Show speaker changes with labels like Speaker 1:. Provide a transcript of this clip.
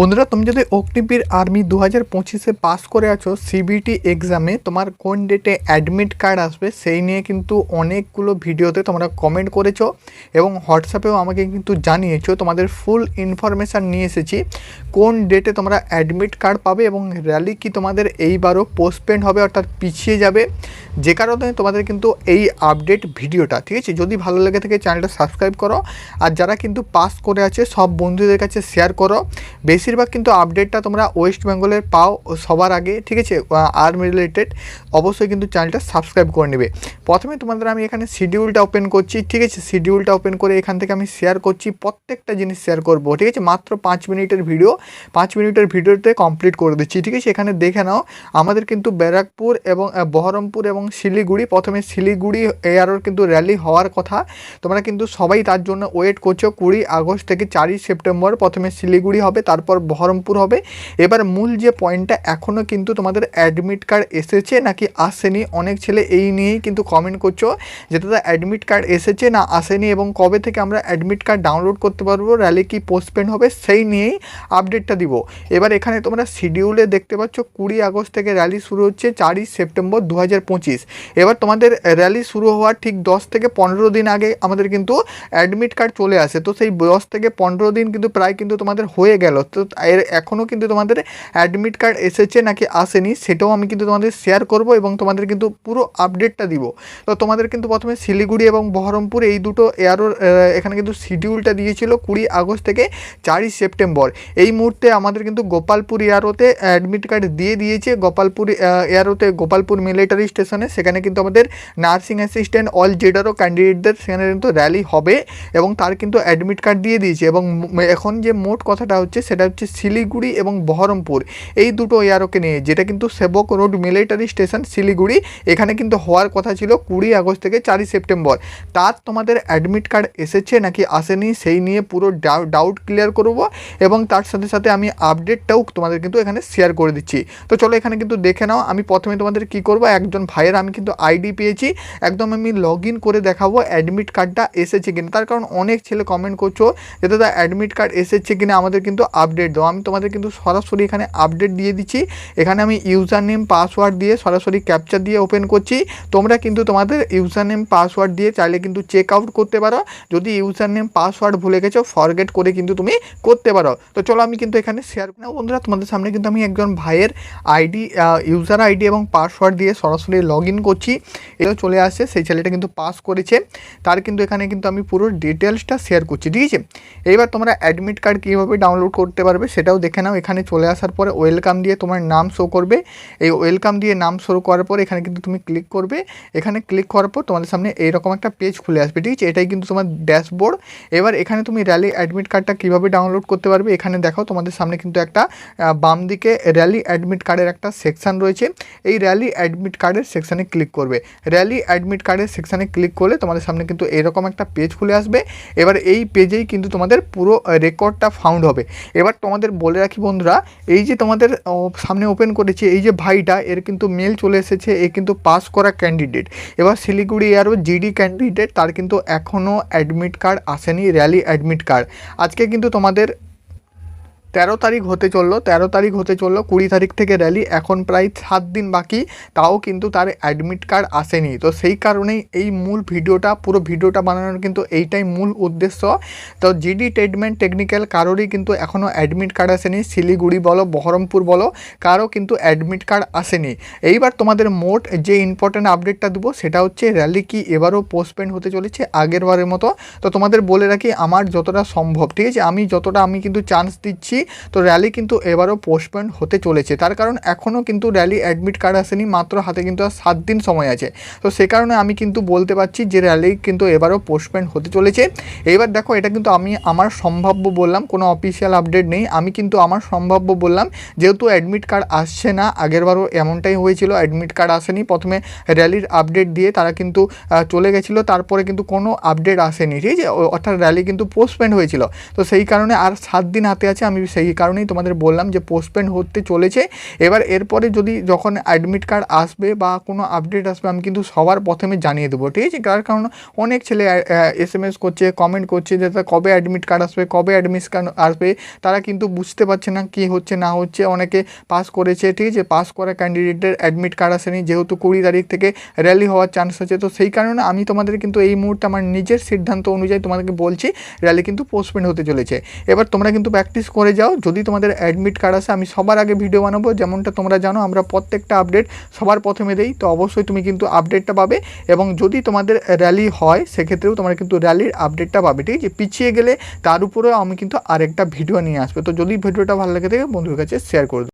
Speaker 1: বন্ধুরা, তুমি যদি অগ্নিবীর আর্মি দু হাজার পঁচিশে পাস করে আছো সিবিটি এক্সামে তোমার কোন ডেটে অ্যাডমিট কার্ড আসবে সেই নিয়ে কিন্তু অনেকগুলো ভিডিওতে তোমরা কমেন্ট করেছ এবং হোয়াটসঅ্যাপেও আমাকে কিন্তু জানিয়েছো। তোমাদের ফুল ইনফরমেশান নিয়ে এসেছি কোন ডেটে তোমরা অ্যাডমিট কার্ড পাবে এবং র্যালি কি তোমাদের এইবারও পোস্টপেন্ড হবে, অর্থাৎ পিছিয়ে যাবে। যে কারণে তোমাদের কিন্তু এই আপডেট ভিডিওটা, ঠিক আছে? যদি ভালো লেগে থাকে চ্যানেলটা সাবস্ক্রাইব করো। আর যারা কিন্তু পাস করে আছে, সব বন্ধুদের কাছে শেয়ার করো। বেশিরভাগ কিন্তু আপডেটটা তোমরা ওয়েস্ট বেঙ্গলের পাও সবার আগে, ঠিক আছে? আর্মি রিলেটেড অবশ্যই কিন্তু চ্যানেলটা সাবস্ক্রাইব করে নেবে। প্রথমে তোমাদের আমি এখানে শিডিউলটা ওপেন করছি, ঠিক আছে? শিডিউলটা ওপেন করে এখান থেকে আমি শেয়ার করছি, প্রত্যেকটা জিনিস শেয়ার করব, ঠিক আছে? মাত্র পাঁচ মিনিটের ভিডিও পাঁচ মিনিটের ভিডিওতে কমপ্লিট করে দিচ্ছি, ঠিক আছে? এখানে দেখে নাও, আমাদের কিন্তু ব্যারাকপুর এবং বহরমপুর এবং শিলিগুড়ি, প্রথমে শিলিগুড়ি এয়ারোর কিন্তু র্যালি হওয়ার কথা। তোমরা কিন্তু সবাই তার জন্য ওয়েট করছ। কুড়ি আগস্ট থেকে চারই সেপ্টেম্বর প্রথমে শিলিগুড়ি হবে, তারপর বহরমপুর হবে। এবার মূল যে পয়েন্টটা এখনও কিন্তু তোমাদের অ্যাডমিট কার্ড এসেছে নাকি আসেনি? অনেক ছেলে এই নিয়েই কিন্তু কমেন্ট করছ যে, দাদা অ্যাডমিট কার্ড এসেছে না আসেনি এবং কবে থেকে আমরা অ্যাডমিট কার্ড ডাউনলোড করতে পারব? র্যালি কি পোস্টপেন্ড হবে? সেই নিয়েই আপডেটটা দিব। এবার এখানে তোমরা শিডিউলে দেখতে পাচ্ছ, কুড়ি আগস্ট থেকে র্যালি শুরু হচ্ছে, চারই সেপ্টেম্বর দু হাজার পঁচিশ। এবার তোমাদের র্যালি শুরু হওয়ার ঠিক দশ থেকে পনেরো দিন আগে আমাদের কিন্তু অ্যাডমিট কার্ড চলে আসে। তো সেই দশ থেকে পনেরো দিন কিন্তু প্রায় কিন্তু তোমাদের হয়ে গেল। তো এর এখনও কিন্তু তোমাদের অ্যাডমিট কার্ড এসেছে নাকি আসেনি সেটাও আমি কিন্তু তোমাদের শেয়ার করব এবং তোমাদের কিন্তু পুরো আপডেটটা দিব। তো তোমাদের কিন্তু প্রথমে শিলিগুড়ি এবং বহরমপুর এই দুটো এয়ারোর এখানে কিন্তু শিডিউলটা দিয়েছিল কুড়ি আগস্ট থেকে চারই সেপ্টেম্বর। এই মুহূর্তে আমাদের কিন্তু গোপালপুর এয়ারোতে অ্যাডমিট কার্ড দিয়ে দিয়েছে। গোপালপুর এয়ারোতে গোপালপুর মিলিটারি স্টেশনে সেখানে কিন্তু আমাদের নার্সিং অ্যাসিস্ট্যান্ট অল জেডারও ক্যান্ডিডেটদের সেখানে কিন্তু র্যালি হবে এবং তার কিন্তু অ্যাডমিট কার্ড দিয়ে দিয়েছে এবং এখন যে মোট কথাটা হচ্ছে, সেটা হচ্ছে শিলিগুড়ি এবং বহরমপুর। এই দুটো এয়ারোকে নিয়ে, যেটা কিন্তু সেবক রোড মিলিটারি স্টেশন শিলিগুড়ি। এখানে কিন্তু হওয়ার কথা ছিল কুড়ি আগস্ট থেকে চারই সেপ্টেম্বর। তার তোমাদের অ্যাডমিট কার্ড এসেছে নাকি আসেনি, সেই নিয়ে পুরো ডাউট ক্লিয়ার করব এবং তার সাথে সাথে আমি আপডেটটাও তোমাদের কিন্তু এখানে শেয়ার করে দিচ্ছি। তো চলো এখানে কিন্তু দেখে নাও, আমি প্রথমে তোমাদের কি করব, একজন ভাইয়ের আমি কিন্তু আইডি পেয়েছি। একদম আমি লগ করে দেখাবো অ্যাডমিট কার্ডটা এসেছে কিনা। তার কারণ অনেক ছেলে কমেন্ট করছ যে, দাদা অ্যাডমিট কার্ড এসেছে কিনা? আমাদের কিন্তু আপডেট দাও। আমি তোমাদের কিন্তু সরাসরি এখানে আপডেট দিয়ে দিচ্ছি। এখানে আমি ইউজার নেম পাসওয়ার্ড দিয়ে সরাসরি ক্যাপচার দিয়ে ওপেন করছি। তোমরা কিন্তু তোমাদের ইউজার নেম পাসওয়ার্ড দিয়ে চাইলে কিন্তু চেক আউট করতে পারো। যদি ইউজার নেম পাসওয়ার্ড ভুলে গেছো ফরগেট করে কিন্তু তুমি করতে পারো। তো চলো আমি কিন্তু এখানে শেয়ার বন্ধুরা, তোমাদের সামনে কিন্তু আমি একজন ভাইয়ের আইডি ইউজার আইডি এবং পাসওয়ার্ড দিয়ে সরাসরি লগ ইন করছি, এটাও চলে আসছে, সেই ছেলেটা কিন্তু পাস করেছে। তার কিন্তু এখানে কিন্তু আমি পুরো ডিটেলসটা শেয়ার করছি, ঠিক আছে? এইবার তোমরা অ্যাডমিট কার্ড কীভাবে ডাউনলোড করতে পারবে সেটাও দেখে নাও। এখানে চলে আসার পরে ওয়েলকাম দিয়ে তোমার নাম শো করবে। এই ওয়েলকাম দিয়ে নাম শো করার পর এখানে কিন্তু তুমি ক্লিক করবে। এখানে ক্লিক করার পর তোমাদের সামনে এইরকম একটা পেজ খুলে আসবে, ঠিক আছে? এটাই কিন্তু তোমার ড্যাশবোর্ড এবার এখানে তুমি র্যালি অ্যাডমিট কার্ডটা কীভাবে ডাউনলোড করতে পারবে, এখানে দেখো তোমাদের সামনে কিন্তু একটা বাম দিকে র্যালি অ্যাডমিট কার্ডের একটা সেকশন রয়েছে। এই র্যালি অ্যাডমিট কার্ডের সেকশানে ক্লিক করবে। র্যালি অ্যাডমিট কার্ডের সেকশানে ক্লিক করলে তোমাদের সামনে কিন্তু এরকম একটা পেজ খুলে আসবে। এবার এই পেজেই কিন্তু তোমাদের পুরো রেকর্ডটা ফাউন্ড হবে। এবার তোমাদের বলে রাখি বন্ধুরা, এই যে তোমাদের সামনে ওপেন করেছে, এই যে ভাইটা, এর কিন্তু মেল চলে এসেছে, এ কিন্তু পাস করা ক্যান্ডিডেট এবার শিলিগুড়ি এয়ারও জিডি ক্যান্ডিডেট তার কিন্তু এখনও অ্যাডমিট কার্ড আসেনি র্যালি অ্যাডমিট কার্ড আজকে কিন্তু তোমাদের তেরো তারিখ হতে চলল, তেরো তারিখ হতে চলল, কুড়ি তারিখ থেকে র্যালি এখন প্রায় সাত দিন বাকি, তাও কিন্তু তার অ্যাডমিট কার্ড আসেনি। তো সেই কারণেই এই মূল ভিডিওটা, পুরো ভিডিওটা বানানোর কিন্তু এইটাই মূল উদ্দেশ্য। তো জিডি ট্রিটমেন্ট টেকনিক্যাল কারোরই কিন্তু এখনও অ্যাডমিট কার্ড আসেনি। শিলিগুড়ি বলো, বহরমপুর বলো কারও কিন্তু অ্যাডমিট কার্ড আসেনি। এইবার তোমাদের মোট যে ইম্পর্ট্যান্ট আপডেটটা দেবো, সেটা হচ্ছে র্যালি কি এবারও পোস্টপেন্ড হতে চলেছে আগের বারের মতো। তো তোমাদের বলে রাখি, আমার যতটা সম্ভব, ঠিক আছে? আমি যতটা, আমি কিন্তু চান্স দিচ্ছি তো র্যালি কিন্তু এবারও পোস্টপেন্ড হতে চলেছে। তার কারণ এখনও কিন্তু র্যালি অ্যাডমিট কার্ড আসেনি, মাত্র হাতে কিন্তু আর সাত দিন সময় আছে। তো সে কারণে আমি কিন্তু বলতে পারছি যে র্যালি কিন্তু এবারও পোস্টপেন্ড হতে চলেছে। এইবার দেখো, এটা কিন্তু আমি আমার সম্ভাব্য বললাম, কোনো অফিসিয়াল আপডেট নেই। আমি কিন্তু আমার সম্ভাব্য বললাম, যেহেতু অ্যাডমিট কার্ড আসছে না আগেরবারও এমনটাই হয়েছিল অ্যাডমিট কার্ড আসেনি। প্রথমে র্যালির আপডেট দিয়ে তারা কিন্তু চলে গেছিল, তারপরে কিন্তু কোনো আপডেট আসেনি, ঠিক আছে? অর্থাৎ র্যালি কিন্তু পোস্টপেন্ড হয়েছিল। তো সেই কারণে আর সাত দিন হাতে আছে, আমি সেই কারণেই তোমাদের বললাম যে পোস্টপেন্ড হতে চলেছে। এবার এরপরে যদি যখন অ্যাডমিট কার্ড আসবে বা কোনো আপডেট আসবে, আমি কিন্তু সবার প্রথমে জানিয়ে দেবো, ঠিক আছে? তার কারণ অনেক ছেলে এস এম এস করছে কমেন্ট করছে যে তা কবে অ্যাডমিট কার্ড আসবে, কবে অ্যাডমিট কার্ড আসবে, তারা কিন্তু বুঝতে পারছে না কী হচ্ছে, না হচ্ছে। অনেকে পাস করেছে, ঠিক আছে? পাস করা ক্যান্ডিডেটের অ্যাডমিট কার্ড আসেনি, যেহেতু কুড়ি তারিখ থেকে র্যালি হওয়ার চান্স আছে। তো সেই কারণে আমি তোমাদের কিন্তু এই মুহূর্তে আমার নিজের সিদ্ধান্ত অনুযায়ী তোমাদেরকে বলছি র্যালি কিন্তু পোস্টপেন্ড হতে চলেছে। এবার তোমরা কিন্তু প্র্যাকটিস করে যাও, যদি তোমাদের অ্যাডমিট কার্ড আসে, আমি সবার আগে ভিডিও বানাবো। যেমনটা তোমরা জানো, আমরা প্রত্যেকটা আপডেট সবার প্রথমে দেই। তো অবশ্যই তুমি কিন্তু আপডেটটা পাবে এবং যদি তোমাদের র্যালি হয়, সেক্ষেত্রেও তোমরা কিন্তু র্যালির আপডেটটা পাবে, ঠিক আছে? পিছিয়ে গেলে তার উপরেও আমি কিন্তু আরেকটা ভিডিও নিয়ে আসবে। তো যদি ভিডিওটা ভালো লাগে থাকে বন্ধুর কাছে শেয়ার করে